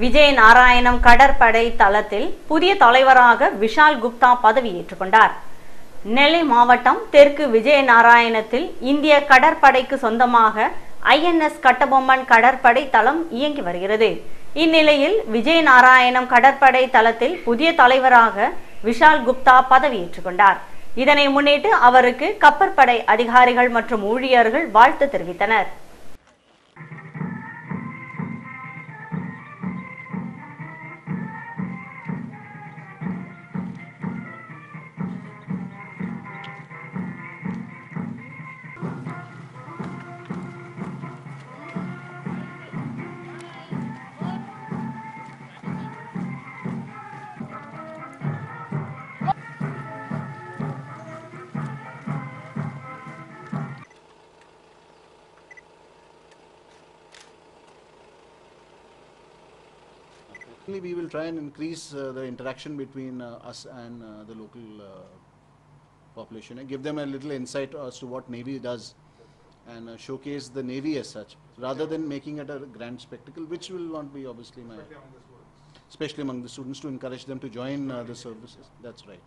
விஜய் நாராயணம் கடற்படை தளத்தில் புதிய தலைவராக விஷால் குப்தா பதவியேற்றுக் கொண்டார் நெல்லை மாவட்டம் தெற்கு விஜயநாராயணத்தில் இந்திய கடற்படைக்கு சொந்தமாக ஐஎன்எஸ் கட்டபொம்மன் கடற்படை தளம் இயங்கி வருகிறது. இந்நிலையில் விஜயநாராயணம் கடற்படை தளத்தில் புதிய தலைவராக விஷால் குப்தா பதவியேற்றுக் கொண்டார் இதனை முன்னிட்டு அவருக்கு கப்பற்படை அதிகாரிகள் மற்றும் ஊழியர்கள் வாழ்த்து தெரிவித்தனர். Certainly, we will try and increase uh, the interaction between uh, us and uh, the local uh, population and give them a little insight as to what Navy does and uh, showcase the Navy as such, rather than making it a grand spectacle, which will not be obviously my, especially among the students, to encourage them to join uh, the services. That's right.